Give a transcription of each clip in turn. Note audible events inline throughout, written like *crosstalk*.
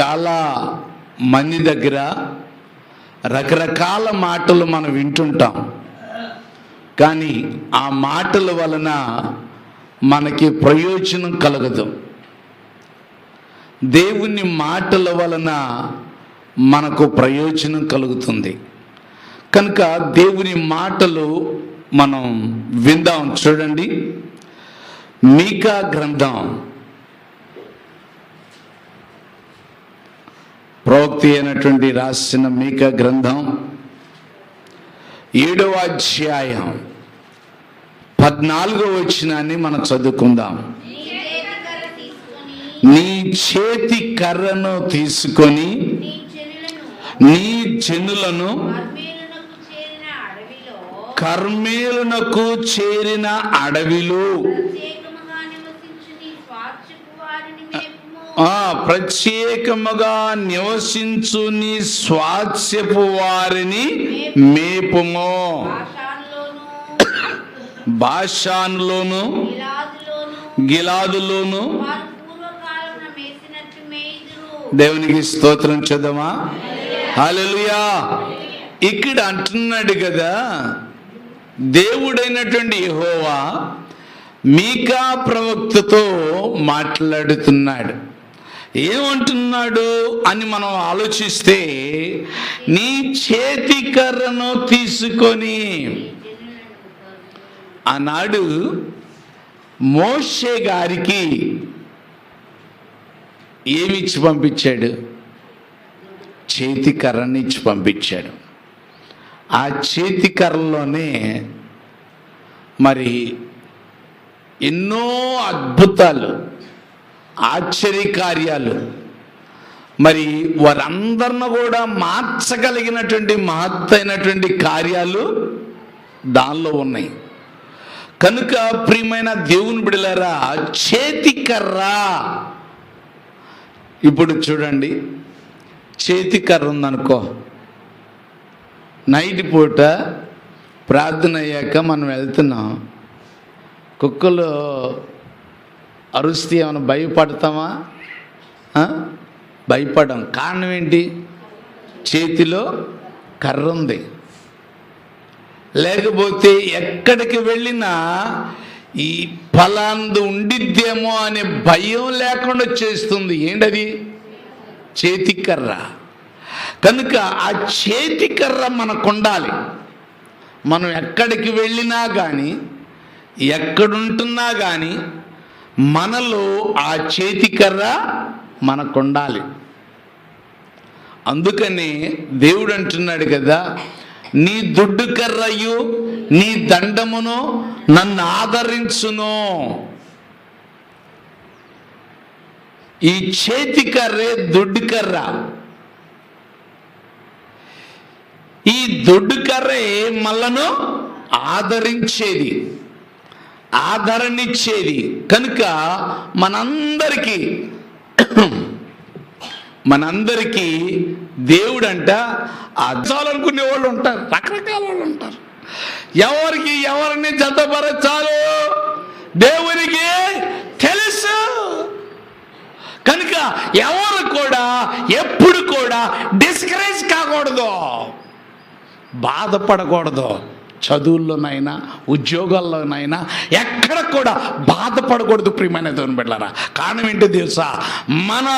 చాలా మంది దగ్గర రకరకాల మాటలు మనం వింటుంటాం. కానీ ఆ మాటల వలన మనకి ప్రయోజనం కలగదు. దేవుని మాటల వలన మనకు ప్రయోజనం కలుగుతుంది. కనుక దేవుని మాటలు మనం విందాం చూడండి. మీకా గ్రంథం ప్రవక్తి అయినటువంటి రాసిన మీక గ్రంథం ఏడవ అధ్యాయం పద్నాలుగో వచ్చినాన్ని మనం చదువుకుందాం. నీ చేతి కర్రను తీసుకొని నీ జనులను నీ జనులను కర్మేలునకు చేరిన అడవిలో కర్మేలునకు చేరిన అడవిలో ప్రత్యేకముగా నివసించు నీ స్వార్థపు వారిని మేపుము ఆ ప్రత్యేకముగా నివసించు నీ స్వాస్యపు వారిని మేపుము. భాషాన్లోను గిలాదులోను దేవునికి స్తోత్రం చూద్దామా? హల్లెలూయా. ఇక్కడ అంటున్నాడు కదా దేవుడైనటువంటి యెహోవా మీకా ప్రవక్తతో మాట్లాడుతున్నాడు. ఏమంటున్నాడు అని మనం ఆలోచిస్తే నీ చేతి కర్రను తీసుకొని ఆనాడు మోషే గారికి ఏమిచ్చి పంపించాడు? చేతి కర్రని ఇచ్చి పంపించాడు. ఆ చేతి కర్రలోనే మరి ఎన్నో అద్భుతాలు ఆశ్చర్యకార్యాలు. మరి వారందరిని కూడా మార్చగలిగినటువంటి మహత్తైనటువంటి కార్యాలు దానిలో ఉన్నాయి. కనుక ప్రియమైన దేవుని బిడలారా చేతికర్రా. ఇప్పుడు చూడండి చేతి కర్ర ఉందనుకో. నైట్ పూట ప్రార్థన అయ్యాక మనం వెళ్తున్నాం. కుక్కలు అరుస్తే ఏమైనా భయపడతామా? ఆ? భయపడం. కారణం ఏంటి? చేతిలో కర్ర ఉంది. లేకపోతే ఎక్కడికి వెళ్ళినా ఈ ఫలాందు ఉండిద్దేమో అనే భయం లేకుండా చేస్తుంది ఏంటది? చేతి కర్ర. కనుక ఆ చేతి కర్ర మనకు ఉండాలి. మనం ఎక్కడికి వెళ్ళినా కానీ ఎక్కడుంటున్నా కానీ మనలో ఆ చేతి కర్ర మనకు ఉండాలి అందుకని దేవుడు అంటున్నాడు కదా నీ దుడ్డు కర్రయ్యు నీ దండమును నన్ను ఆదరించును. ఈ చేతి కర్రే దొడ్డు కర్ర. ఈ దొడ్డు కర్రే మళ్ళను ఆదరించేది. ఆదరణనిచ్చేది కనుక మనందరికీ మనందరికీ దేవుడంట అచ్చాలనుకునే వాళ్ళు ఉంటారు రకరకాల వాళ్ళు ఉంటారు. ఎవరికి ఎవరిని జతపరచాలో దేవునికి తెలుసు. కనుక ఎవరు కూడా ఎప్పుడు కూడా డిస్కరేజ్ కాకూడదు. బాధపడకూడదు. చదువుల్లోనైనా ఉద్యోగాల్లోనైనా ఎక్కడ కూడా బాధపడకూడదు ప్రియమైన దేవుని బిడ్డారా కారణం ఏంటి తెలుసా? మన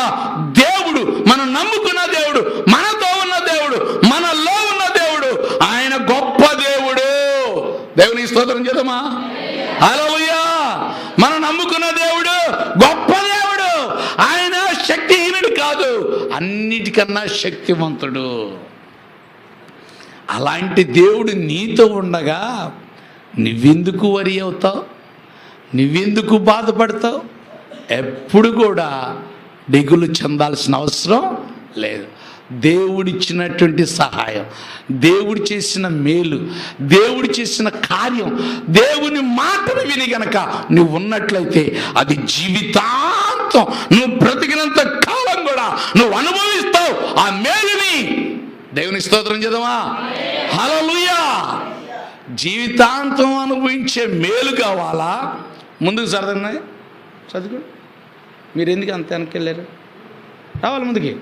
దేవుడు మనం నమ్ముకున్న దేవుడు మనతో ఉన్న దేవుడు మనలో ఉన్న దేవుడు ఆయన గొప్ప దేవుడు. దేవుని స్తోత్రం చేద్దామా? హలోయా మనం నమ్ముకున్న దేవుడు గొప్ప దేవుడు. ఆయన శక్తిహీనుడు కాదు అన్నిటికన్నా శక్తివంతుడు. అలాంటి దేవుడు నీతో ఉండగా నువ్వెందుకు వరి అవుతావు? నువ్వెందుకు బాధపడతావు? ఎప్పుడు కూడా దిగులు చెందాల్సిన అవసరం లేదు. దేవుడిచ్చినటువంటి సహాయం దేవుడు చేసిన మేలు దేవుడు చేసిన కార్యం దేవుని మాటను విని గనక నువ్వు ఉన్నట్లయితే అది జీవితాంతం నువ్వు బ్రతికినంత కాలం కూడా నువ్వు అనుభవిస్తావు. ఆ మేలు దేవుని స్తోత్రం చేద్దామా? హల్లెలూయా! జీవితాంతం అనుభవించే మేలు కావాలా? ముందుకు సరదంగా చదువుకోండి మీరు ఎందుకు అంత వెనక్కి వెళ్ళారు రావాలి ముందుకి.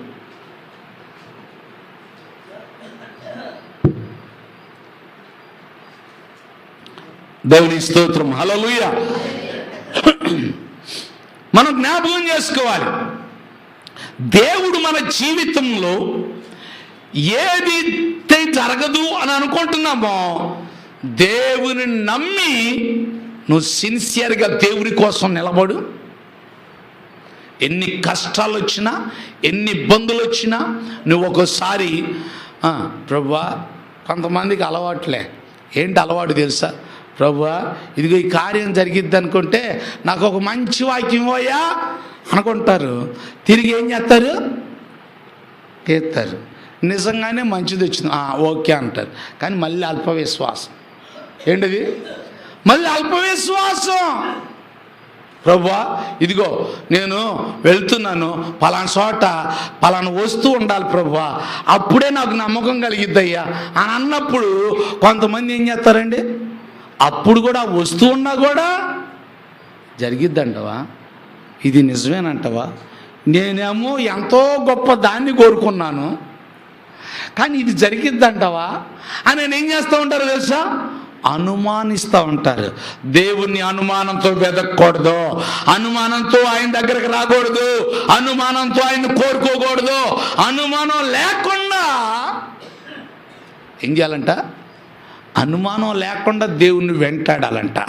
దేవుని స్తోత్రం. హల్లెలూయ! మనం జ్ఞాపకం చేసుకోవాలి. దేవుడు మన జీవితంలో ఏది జరగదు అని అనుకుంటున్నామో దేవుని నమ్మి నువ్వు సిన్సియర్గా దేవుని కోసం నిలబడు. ఎన్ని కష్టాలు వచ్చినా ఎన్ని ఇబ్బందులు వచ్చినా నువ్వు ఒకసారి "ఆ, ప్రభువా కొంతమందికి అలవాట్లే. ఏంటి అలవాటు తెలుసా? ప్రభువా ఇదిగో ఈ కార్యం జరిగిద్ది అనుకుంటే నాకు ఒక మంచి వాక్యం పోయా అనుకుంటారు. తిరిగి ఏం చేస్తారు? తీస్తారు నిజంగానే మంచిది వచ్చింది. ఓకే అంటారు. కానీ మళ్ళీ అల్ప విశ్వాసం ఏంటిది? మళ్ళీ అల్ప విశ్వాసం ప్రభువా ఇదిగో నేను వెళ్తున్నాను. పలానా చోట పలానా వస్తువు ఉండాలి ప్రభువా. అప్పుడే నాకు నమ్మకం కలిగిద్దయ్యా. అని అన్నప్పుడు కొంతమంది ఏం చేస్తారండి? అప్పుడు కూడా వస్తూ వస్తువు ఉన్నా కూడా జరిగిద్దంటవా? ఇది నిజమేనంటవా? నేనేమో ఎంతో గొప్ప దాన్ని కోరుకున్నాను. కానీ ఇది జరిగిద్దంటవా? అని నేను ఏం చేస్తూ ఉంటారు తెలుసా? అనుమానిస్తూ ఉంటారు. దేవుణ్ణి అనుమానంతో వెతకూడదు అనుమానంతో ఆయన దగ్గరకు రాకూడదు. అనుమానంతో ఆయన కోరుకోకూడదు. అనుమానం లేకుండా ఏం చేయాలంట? అనుమానం లేకుండా దేవుణ్ణి వెంటాడాలంట.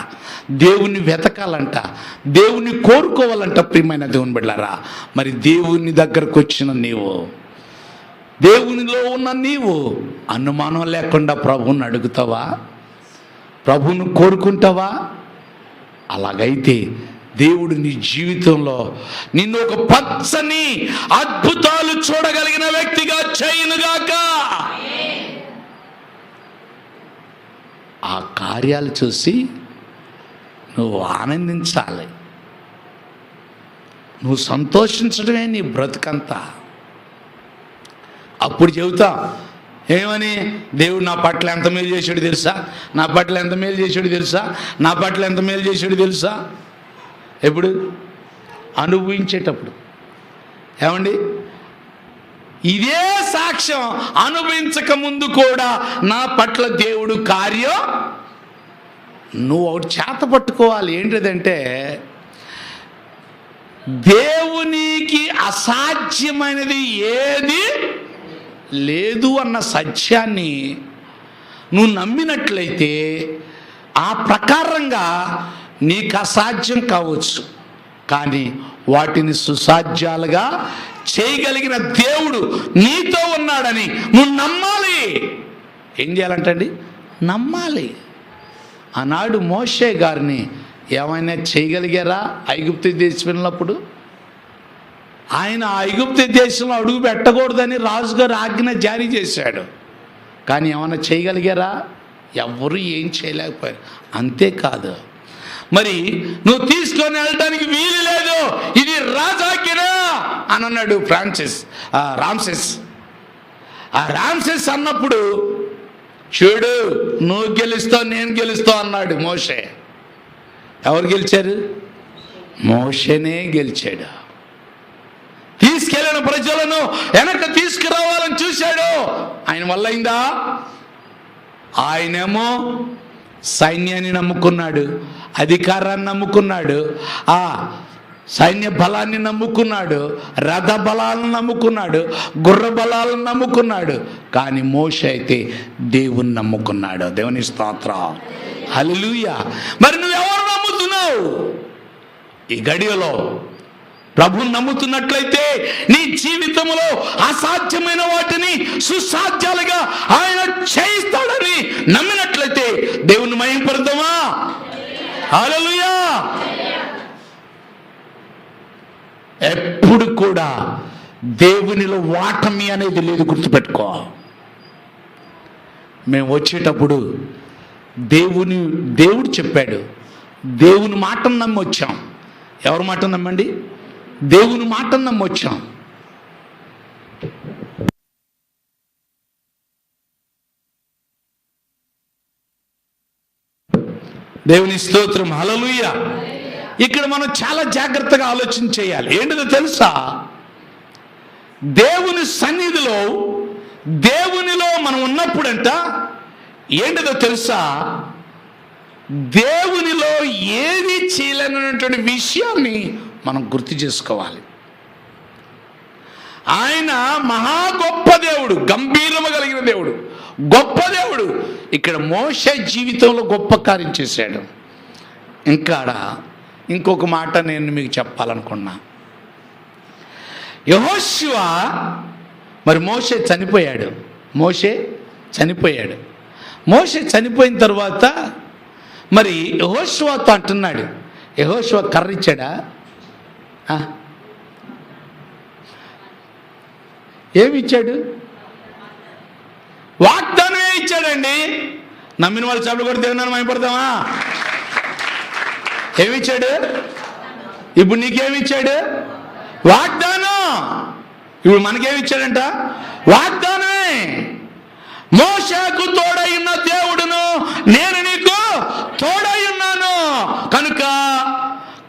దేవుణ్ణి వెతకాలంట. దేవుణ్ణి కోరుకోవాలంట ప్రియమైన దేవుని బిడ్డారా మరి దేవుని దగ్గరకు వచ్చిన నీవు దేవునిలో ఉన్న నీవు అనుమానం లేకుండా ప్రభువుని అడుగుతావా? ప్రభువును కోరుకుంటావా? అలాగైతే దేవుడు నీ జీవితంలో నిన్ను ఒక పచ్చని అద్భుతాలు చూడగలిగిన వ్యక్తిగా చేయనుగాక. ఆ కార్యాలు చూసి నువ్వు ఆనందించాలి. నువ్వు సంతోషించడమే నీ బ్రతుకంతా. అప్పుడు చెబుతా ఏమని? దేవుడు నా పట్ల ఎంత మేలు చేసాడు తెలుసా? నా పట్ల ఎంత మేలు చేసాడు తెలుసా? నా పట్ల ఎంత మేలు చేసాడు తెలుసా? ఎప్పుడు? అనుభవించేటప్పుడు. ఏమండి? ఇదే సాక్ష్యం అనుభవించక ముందు కూడా నా పట్ల దేవుడు కార్యం నువ్వు ఒకటి చేత పట్టుకోవాలి. ఏంటిదంటే దేవునికి అసాధ్యమైనది ఏది? లేదు అన్న సత్యాన్ని నువ్వు నమ్మినట్లయితే ఆ ప్రకారంగా నీకు అసాధ్యం కావచ్చు. కానీ వాటిని సుసాధ్యాలుగా చేయగలిగిన దేవుడు నీతో ఉన్నాడని నువ్వు నమ్మాలి. ఏం చేయాలంటండి? నమ్మాలి. ఆనాడు మోషే గారిని ఏమైనా చేయగలిగారా? ఐగుప్తు దేశం వెళ్ళినప్పుడు ఆయన ఐగుప్తి దేశంలో అడుగు పెట్టకూడదని రాజుగారు ఆజ్ఞ జారీ చేశాడు. కానీ ఏమైనా చేయగలిగారా? ఎవరు ఏం చేయలేకపోయారు. అంతేకాదు మరి నువ్వు తీసుకొని వెళ్ళడానికి వీలు లేదు. ఇది రాజాకిరా అని అన్నాడు ఫ్రాన్సిస్ రామ్సెస్. ఆ రామ్సెస్ అన్నప్పుడు చూడు నువ్వు గెలుస్తావు నేను గెలుస్తావు అన్నాడు మోషే. ఎవరు గెలిచారు? మోషనే గెలిచాడు. తీసుకెళ్ళిన ప్రజలను వెనక తీసుకురావాలని చూశాడు. ఆయన వల్ల అయిందా? ఆయనేమో సైన్యాన్ని నమ్ముకున్నాడు అధికారాన్ని నమ్ముకున్నాడు ఆ సైన్య బలాన్ని నమ్ముకున్నాడు రథ బలాలను నమ్ముకున్నాడు గుర్ర బలాలను నమ్ముకున్నాడు. కానీ మోష అయితే దేవుని నమ్ముకున్నాడు. దేవుని స్తోత్రం. హల్లెలూయా. మరి నువ్వెవరు నమ్ముతున్నావు? ఈ గడియలో ప్రభుని నమ్ముతున్నట్లయితే నీ జీవితంలో అసాధ్యమైన వాటిని సుసాధ్యాలుగా ఆయన చేయిస్తాడని నమ్మినట్లయితే దేవుని మయంపరుద్దామా హల్లెలూయా! ఎప్పుడు కూడా దేవునిలో వాటమి అనేది లేదు గుర్తుపెట్టుకో. మేము వచ్చేటప్పుడు దేవుని దేవుడు చెప్పాడు. దేవుని మాటను నమ్మి వచ్చాం. ఎవరి మాట నమ్మండి? దేవుని మాటను నమ్మొచ్చాం దేవుని స్తోత్రం హలలుయ ఇక్కడ మనం చాలా జాగ్రత్తగా ఆలోచన చేయాలి. ఏంటిదో తెలుసా? దేవుని సన్నిధిలో దేవునిలో మనం ఉన్నప్పుడంట ఏంటిదో తెలుసా? దేవునిలో ఏది చేయలేనటువంటి విషయాన్ని మనం గుర్తు చేసుకోవాలి. ఆయన మహా గొప్ప దేవుడు గంభీరము కలిగిన దేవుడు గొప్ప దేవుడు. ఇక్కడ మోస జీవితంలో గొప్ప కార్యం చేశాడు. ఇంకా ఇంకొక మాట నేను మీకు చెప్పాలనుకున్నా. యహోశివ మరి మోసే చనిపోయాడు. మోసే చనిపోయాడు. మోసే చనిపోయిన తర్వాత మరి యహోశివతో అంటున్నాడు. యహోశివ కర్ర ఏమిచ్చాడు? ఇచ్చాడు వాగ్దానమే ఇచ్చాడండి. నమ్మిన వాళ్ళు చెప్పులు కూడా దేవుని భయపడతామా ఏమిచ్చాడు? ఇప్పుడు నీకేమిచ్చాడు? వాగ్దానం. ఇప్పుడు మనకేమిచ్చాడంట? వాగ్దానమే. మోసకు తోడైన దేవుడును నేను నీకు తోడై ఉన్నాను కనుక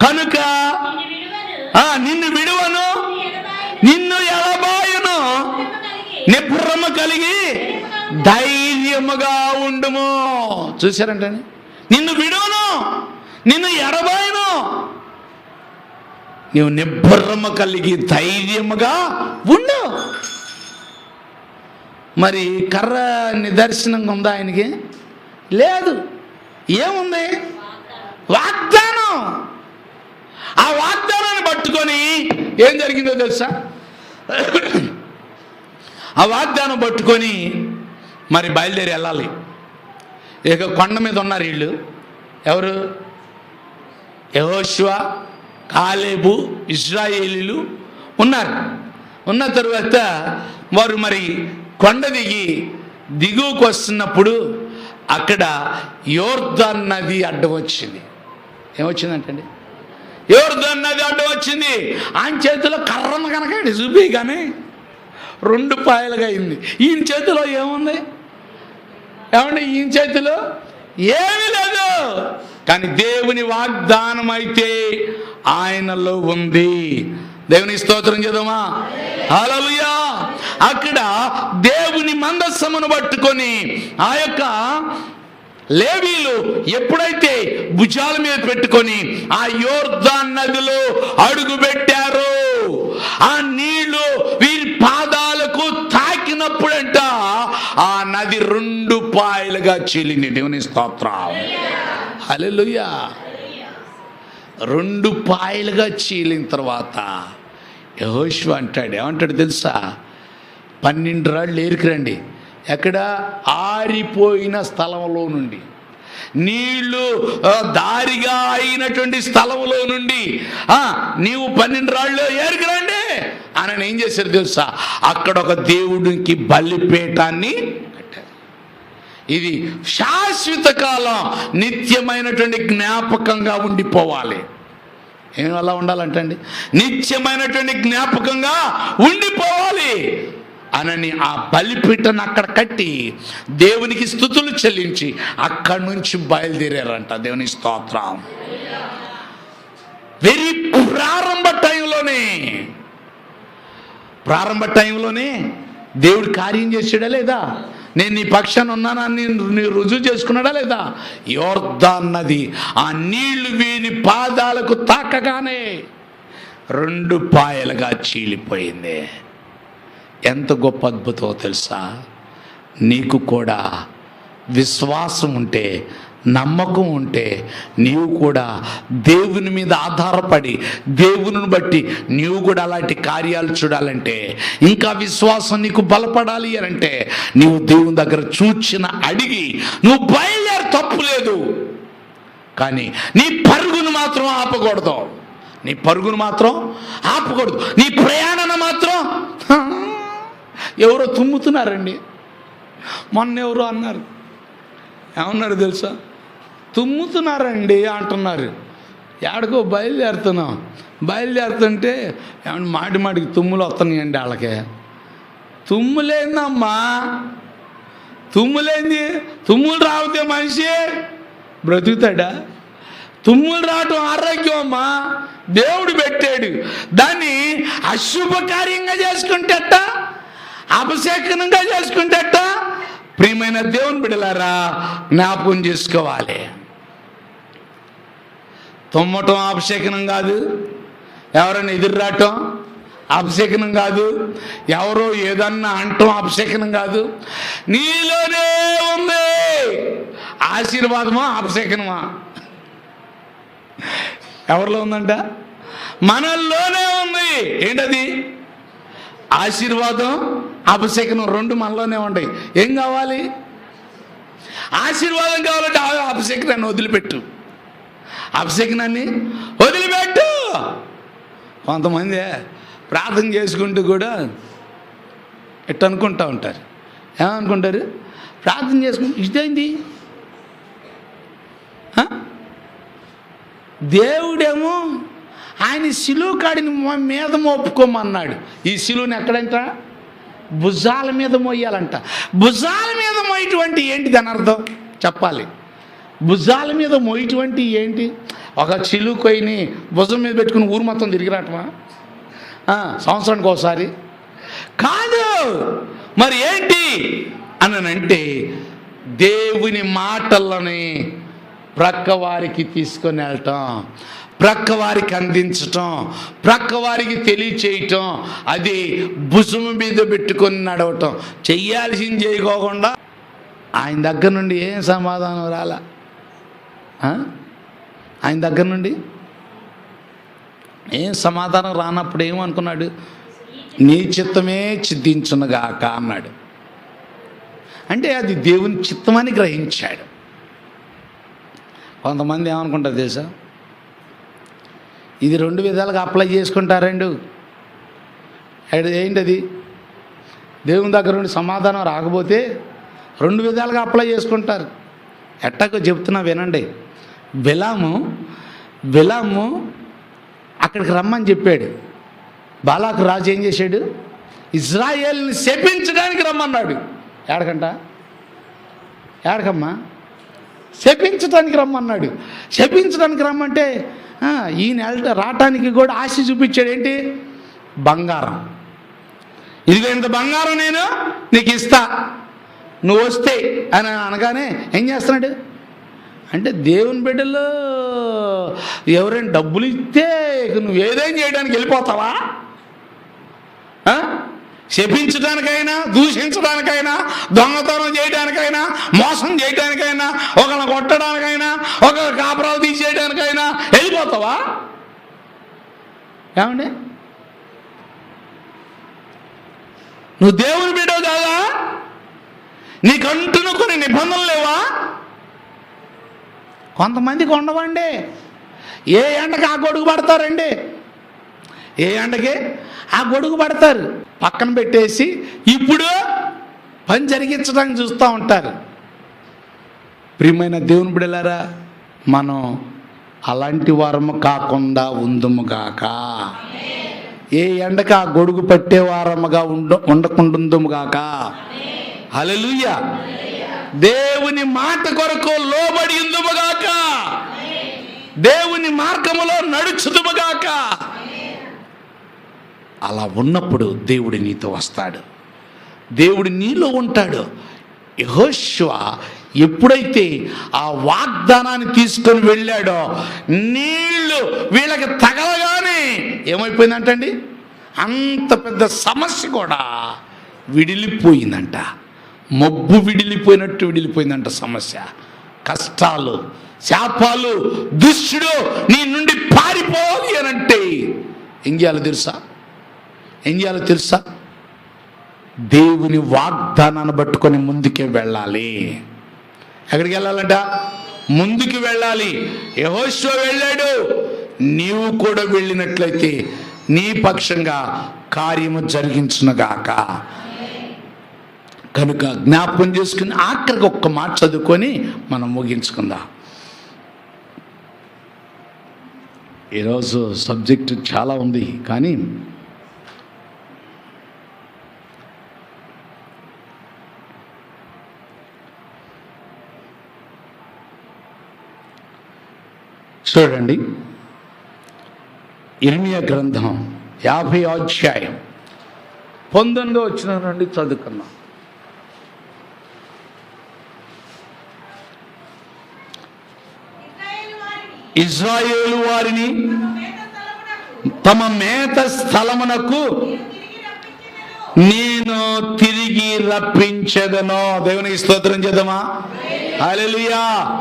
కనుక నిన్ను విడువను, ఆ, నిన్ను విడువను నీ ఎడబాయును, నిన్ను ఎడబాయును కలిగి, నిబ్రమ కలిగి ధైర్యముగా ఉండుము. చూశారంటే నిన్ను విడవను నిన్ను ఎడబాయను. నీవు నిబ్బరమ కలిగి ధైర్యముగా ఉండు. మరి కర్ర నిదర్శనంగా ఉందా ఆయనకి? లేదు. ఏముంది? వాగ్దానం. ఆ వాగ్దానాన్ని పట్టుకొని ఏం జరిగిందో తెలుసా? ఆ వాగ్దానం పట్టుకొని మరి బయలుదేరి వెళ్ళాలి. ఇక కొండ మీద ఉన్నారు వీళ్ళు. ఎవరు? యహోశివ కాలేబు ఇజ్రాయేలీలు ఉన్నారు. ఉన్న తరువాత వారు మరి కొండ దిగి దిగువకు వస్తున్నప్పుడు అక్కడ యోర్ధన్ నది అడ్డం వచ్చింది. ఏమొచ్చిందంటండి? యోర్ధన్ నది అడ్డం వచ్చింది. ఆయన చేతిలో కర్రను కనుక చూపి కానీ రెండు పాయలుగా అయింది. ఈయన చేతిలో ఏముంది? ఏమంటే ఈయన చేతిలో ఏమి లేదు. కానీ దేవుని వాగ్దానం అయితే ఆయనలో ఉంది. దేవుని స్తోత్రం చేద్దామా? హల్లెలూయా. అక్కడ దేవుని మందస్సమును పట్టుకొని ఆ యొక్క లేవీలు ఎప్పుడైతే భుజాల మీద పెట్టుకొని ఆ యోర్ధాన్ నదిలో అడుగు పెట్టారో ఆ నీళ్ళు వీరి పాదాలకు తాకినప్పుడంట రెండు పాయలుగా చెల్లింది దేవుని స్తోత్రం హల్లెలూయా. రెండు పాయలుగా చీలిన తర్వాత యహోషు అంటాడు. ఏమంటాడు తెలుసా? పన్నెండు రాళ్ళు ఏరుకురండి. ఎక్కడ? ఆరిపోయిన స్థలంలో నుండి. నీళ్ళు దారిగా అయినటువంటి స్థలంలో నుండి. ఆ, నీవు పన్నెండు రాళ్ళు ఏరికిరండి. అని ఏం చేశారు తెలుసా? అక్కడ ఒక దేవుడికి బలిపేటాన్ని ఇది శాశ్వత కాలం నిత్యమైనటువంటి జ్ఞాపకంగా ఉండిపోవాలి. ఏం అలా ఉండాలంటండి? నిత్యమైనటువంటి జ్ఞాపకంగా ఉండిపోవాలి అనని ఆ బలిపీఠను అక్కడ కట్టి దేవునికి స్థుతులు చెల్లించి అక్కడి నుంచి బయలుదేరారంట దేవుని స్తోత్రం. వెరీ ప్రారంభ టైంలోనే ప్రారంభ టైంలోనే దేవుడు కార్యం చేసాడా లేదా? నేను నీ పక్షాన ఉన్నానని నీ రుజువు చేసుకున్నాడా లేదా? యోర్ధాన్ నది ఆ నీళ్ళు వీని పాదాలకు తాకగానే రెండు పాయలుగా చీలిపోయింది. ఎంత గొప్ప అద్భుతమో తెలుసా? నీకు కూడా విశ్వాసం ఉంటే నమ్మకం ఉంటే నీవు కూడా దేవుని మీద ఆధారపడి దేవుని బట్టి నీవు కూడా అలాంటి కార్యాలు చూడాలంటే ఇంకా విశ్వాసం నీకు బలపడాలి అని అంటే నీవు దేవుని దగ్గర చూచిన అడిగి నువ్వు బయలుదేరి తప్పు లేదు. కానీ నీ పరుగును మాత్రం ఆపకూడదు. నీ పరుగును మాత్రం ఆపకూడదు. నీ ప్రయాణాన్ని మాత్రం *laughs* ఎవరో తుమ్ముతున్నారండి. మొన్న ఎవరో అన్నారు. ఏమన్నారు తెలుసా? తుమ్ముతున్నారండి అంటున్నారు. ఎక్కడికో బయలుదేరుతున్నాం. బయలుదేరుతుంటే ఏమన్నా మాటి మాటికి తుమ్ములు వస్తున్నాయండి వాళ్ళకి తుమ్ములేందమ్మా? తుమ్ములేంది? తుమ్ములు రావితే మనిషి? బ్రతుకుతాడా? తుమ్ములు రావటం ఆరోగ్యం అమ్మా. దేవుడు పెట్టాడు. దాన్ని అశుభకార్యంగా చేసుకుంటేట అపశకనంగా చేసుకుంటేట ప్రియమైన దేవుని బిడలారా జ్ఞాపకం చేసుకోవాలి. తుమ్మటం అభిషేకనం కాదు ఎవరైనా ఎదురు రావటం అభిషేకనం కాదు ఎవరో ఏదన్నా అంటం అభిషేకనం కాదు. నీలోనే ఉంది. ఆశీర్వాదమా అభిషేకనమా? ఎవరిలో ఉందంట? మనల్లోనే ఉంది. ఏంటది? ఆశీర్వాదం అపశకనం రెండు మనలోనే ఉంటాయి ఏం కావాలి? ఆశీర్వాదం కావాలంటే ఆ వదిలిపెట్టు. అపశకనాన్ని వదిలిపెట్టు. కొంతమంది ప్రార్థన చేసుకుంటూ కూడా ఎట్ట అనుకుంటూ ఉంటారు. ఏమనుకుంటారు? ప్రార్థన చేసుకుంటూ ఇదేంది దేవుడేమో ఆయన సిలువు కాడిని మీద మోపుకోమన్నాడు. ఈ సిలువుని ఎక్కడంట? భుజాల మీద మోయాలంట. భుజాల మీద మోయటువంటి ఏంటి దాని అర్థం? చెప్పాలి. భుజాల మీద మోయటువంటి ఏంటి? ఒక చిలువు కొయ్యని భుజం మీద పెట్టుకుని ఊరు మొత్తం తిరిగిరాటమా సంవత్సరానికి ఒకసారి. కాదు! మరి ఏంటి? అనంటే దేవుని మాటలని ప్రక్క వారికి తీసుకొని వెళ్ళటం. ప్రక్క వారికి అందించటం ప్రక్క వారికి తెలియచేయటం అది భుజము మీద పెట్టుకొని నడవటం. చెయ్యాల్సింది చేయకోకుండా ఆయన దగ్గర నుండి ఏం సమాధానం రాలా? ఆయన దగ్గర నుండి ఏం సమాధానం రానప్పుడు ఏమనుకున్నాడు? నీ చిత్తమే చిద్దించునుగాక అన్నాడు. అంటే అది దేవుని చిత్తమని గ్రహించాడు. కొంతమంది ఏమనుకుంటారు తెలుసా? ఇది రెండు విధాలుగా అప్లై చేసుకుంటారండు అది ఏంటది? దేవుని దగ్గర నుండి సమాధానం రాకపోతే రెండు విధాలుగా అప్లై చేసుకుంటారు. ఎట్టకు చెప్తున్నా వినండి. బిలాము బిలాము అక్కడికి రమ్మని చెప్పాడు. బాలాకు రాజు ఏం చేశాడు? ఇజ్రాయేల్ని శపించడానికి రమ్మన్నాడు. ఏడకంట? ఏడకమ్మా? శపించడానికి రమ్మన్నాడు. శపించడానికి రమ్మంటే ఈయన వెళ్ళ రావటానికి కూడా ఆశ చూపించాడు ఏంటి? బంగారం. ఇదిగో ఇంత బంగారం నేను నీకు ఇస్తా. నువ్వు వస్తే అని అనగానే ఏం చేస్తున్నాడు? అంటే దేవుని బిడ్డలు ఎవరైనా డబ్బులు ఇస్తే నువ్వు ఏదైనా చేయడానికి వెళ్ళిపోతావా? శపించడానికైనా దూషించడానికైనా దొంగతనం చేయడానికైనా మోసం చేయడానికైనా ఒకరిని కొట్టడానికైనా ఒకరి కాపురాలు తీసేయడానికైనా వెళ్ళిపోతావా? ఏమండి? నువ్వు దేవుని బిడ్డవు కాదా? నీకంటున్న కొన్ని నిబంధనలు లేవా? కొంతమందికి ఉండవండి. ఏ ఎండకి ఆ గొడుగు పడతారండి? ఏ ఎండకి? ఆ గొడుగు పడతారు. పక్కన పెట్టేసి ఇప్పుడు పని జరిగించడానికి చూస్తూ ఉంటారు. ప్రియమైన దేవుని బిడలారా మనం అలాంటి వారము కాకుండా ఉందుముగాక ఏ ఎండకు ఆ గొడుగు పట్టే వారముగా ఉండ ఉండకుండుందుముగాక అలలుయ్య దేవుని మాట కొరకు లోబడి ఉందుముగాక దేవుని మార్గములో నడుచుదుముగాక అలా ఉన్నప్పుడు దేవుడు నీతో వస్తాడు. దేవుడు నీలో ఉంటాడు. యహోశ్వ ఎప్పుడైతే ఆ వాగ్దానాన్ని తీసుకొని వెళ్ళాడో నీళ్ళు వీళ్ళకి తగలగానే ఏమైపోయిందంటండి? అంత పెద్ద సమస్య కూడా విడిలిపోయిందంట. మబ్బు విడిలిపోయినట్టు విడిలిపోయిందంట సమస్య. కష్టాలు శాపాలు దుష్టుడు నీ నుండి పారిపోవాలి అనంటే ఏం చేయాలో తెలుసా? ఏం చేయాలో తెలుసా? దేవుని వాగ్దానాన్ని పట్టుకొని ముందుకే వెళ్ళాలి. ఎక్కడికి వెళ్ళాలంట? ముందుకు వెళ్ళాలి. యహోశ్వ వెళ్ళాడు. నీవు కూడా వెళ్ళినట్లయితే నీ పక్షంగా కార్యము జరిగించునుగాక కనుక జ్ఞాపకం చేసుకుని ఆఖరికి ఒక్క మాట చదువుకొని మనం ముగించుకుందాం. ఈరోజు సబ్జెక్టు చాలా ఉంది కానీ చూడండి. ఇర్మియా గ్రంథం యాభై అధ్యాయం. పంతొమ్మిదో వచ్చిన నుండి వారిని ఇజ్రాయేలు వారిని తమ మేత స్థలమునకు. నేను తిరిగి రప్పించదను దేవునికి స్తోత్రం చేద్దామా? హల్లెలూయా.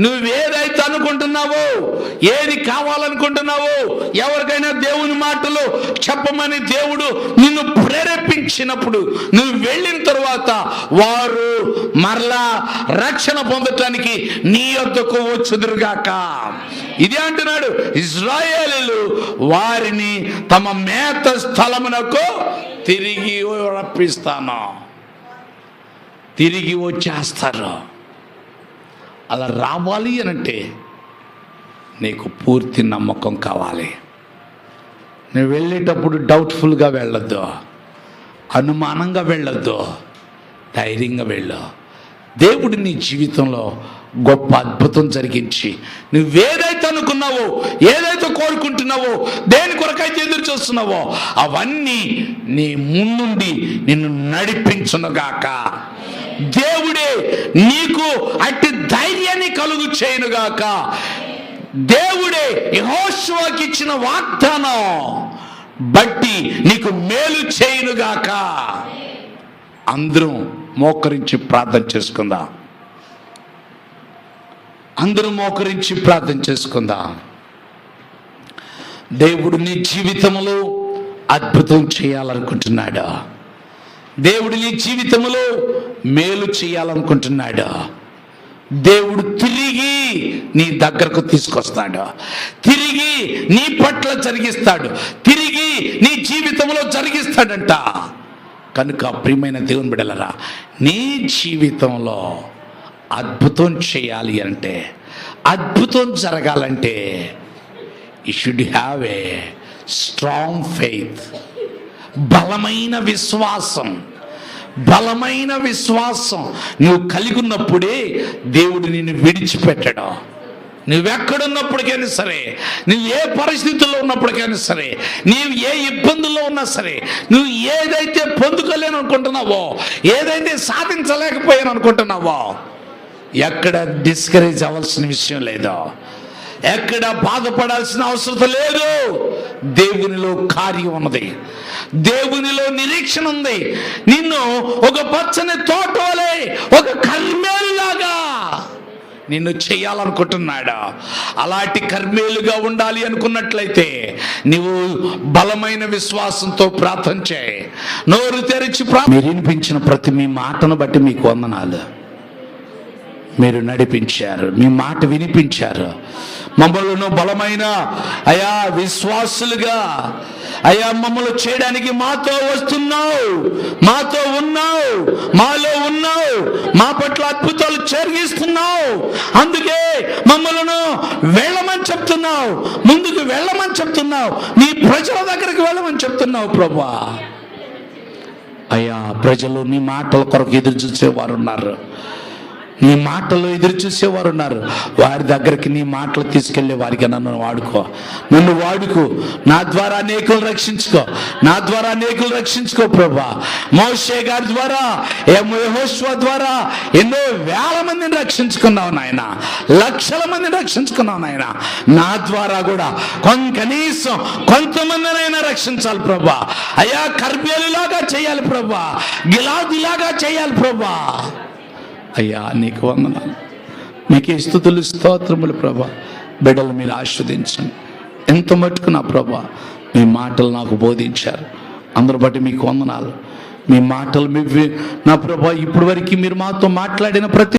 నువ్వేదైతే అనుకుంటున్నావో ఏది కావాలనుకుంటున్నావో ఎవరికైనా దేవుని మాటలు చెప్పమని దేవుడు నిన్ను ప్రేరేపించినప్పుడు నువ్వు వెళ్ళిన తర్వాత వారు మరలా రక్షణ పొందటానికి నీ యొద్దకు వచ్చుదురుగాక. ఇది అంటున్నాడు ఇజ్రాయేలీలు వారిని తమ మేత స్థలమునకు తిరిగి రప్పిస్తాను. తిరిగి వచ్చేస్తారు. అలా రావాలి అనంటే నీకు పూర్తి నమ్మకం కావాలి. నువ్వు వెళ్ళేటప్పుడు డౌట్ఫుల్గా వెళ్ళొద్దు. అనుమానంగా వెళ్ళొద్దు. ధైర్యంగా వెళ్ళు. దేవుడు నీ జీవితంలో గొప్ప అద్భుతం జరిగించి నువ్వేదైతే అనుకున్నావో ఏదైతే కోరుకుంటున్నావో దేని కొరకైతే ఎదురు చూస్తున్నావో అవన్నీ నీ ముందుండి నిన్ను నడిపించునుగాక. దేవుడే నీకు అట్టి ధైర్యాన్ని కలుగు చేయనుగాక దేవుడే యహోశ్వాకి ఇచ్చిన వాగ్దానం బట్టి నీకు మేలు చేయనుగాక. అందరం మోకరించి ప్రార్థన చేసుకుందాం. అందరూ మోకరించి ప్రార్థన చేసుకుందాం. దేవుడు నీ జీవితంలో అద్భుతం చేయాలనుకుంటున్నాడు? దేవుడు నీ జీవితంలో మేలు చేయాలనుకుంటున్నాడు. దేవుడు తిరిగి నీ దగ్గరకు తీసుకొస్తాడు. తిరిగి నీ పట్ల జరిగిస్తాడు. తిరిగి నీ జీవితంలో జరిగిస్తాడంట. కనుక ప్రియమైన దేవుని బిడలరా నీ జీవితంలో అద్భుతం చేయాలి అంటే అద్భుతం జరగాలంటే you should have a strong faith బలమైన విశ్వాసం బలమైన విశ్వాసం నువ్వు కలిగి ఉన్నప్పుడే దేవుడు నిన్ను విడిచిపెట్టడం. నువ్వెక్కడున్నప్పటికైనా సరే నువ్వు ఏ పరిస్థితుల్లో ఉన్నప్పటికైనా సరే నీవు ఏ ఇబ్బందుల్లో ఉన్నా సరే నువ్వు ఏదైతే పొందుకోలేను అనుకుంటున్నావో ఏదైతే సాధించలేకపోయాను అనుకుంటున్నావో ఎక్కడ డిస్కరేజ్ అవ్వాల్సిన విషయం లేదో. ఎక్కడ బాధపడాల్సిన అవసరం లేదు. దేవునిలో కార్యం ఉన్నది. దేవునిలో నిరీక్షణ ఉంది. నిన్ను ఒక పచ్చని తోటలే ఒక కర్మేలులాగా నిన్ను చేయాలనుకుంటున్నాడు? అలాంటి కర్మేలుగా ఉండాలి అనుకున్నట్లయితే నీవు బలమైన విశ్వాసంతో ప్రార్థన చేయి. నోరు తెరిచి మీరు వినిపించిన ప్రతి మీ మాటను బట్టి మీకు వందనాలు. మీరు నడిపించారు. మీ మాట వినిపించారు. మమ్మలను బలమైన అయా విశ్వాసులుగా అయా మమ్మల్ని చేయడానికి మాతో వస్తున్నావు మాతో ఉన్నావు మాలో ఉన్నావు మా పట్ల అద్భుతాలు జరిగిస్తున్నావు. అందుకే మమ్మలను వెళ్ళమని చెప్తున్నావు ముందుకు వెళ్ళమని చెప్తున్నావు నీ ప్రజల దగ్గరికి వెళ్ళమని చెప్తున్నావు ప్రభా. అయ్యా ప్రజలు నీ మాటల కొరకు ఎదురు చూసేవారు ఉన్నారు నీ మాటలు ఎదురు చూసేవారు ఉన్నారు వారి దగ్గరికి నీ మాటలు తీసుకెళ్ళే వారికి నన్ను వాడుకో. నన్ను వాడుకో. నా ద్వారా అనేకులు రక్షించుకో. నా ద్వారా అనేకులు రక్షించుకో ప్రభా. మోషే గారి ద్వారా యెహోషువ ద్వారా ఎన్నో వేల మందిని రక్షించుకున్నావు నాయన. లక్షల మందిని రక్షించుకున్నావు నాయన. నా ద్వారా కూడా కొంత కనీసం కొంతమందినైనా రక్షించాలి ప్రభా. అయా కర్బేలులాగా చేయాలి ప్రభా. గిలాదిలాగా చేయాలి ప్రభా. అయ్యా నీకు వందనాలు. మీకే స్థుతులు స్తోత్రములు ప్రభా. బిడ్డలు మీరు ఆస్వాదించండి ఎంత మట్టుకు నా ప్రభా మీ మాటలు నాకు బోధించారు. అందరు బట్టి మీకు వందనాలు. మీ మాటలు మీ నా ప్రభా ఇప్పటి వరకు మీరు మాతో మాట్లాడిన ప్రతి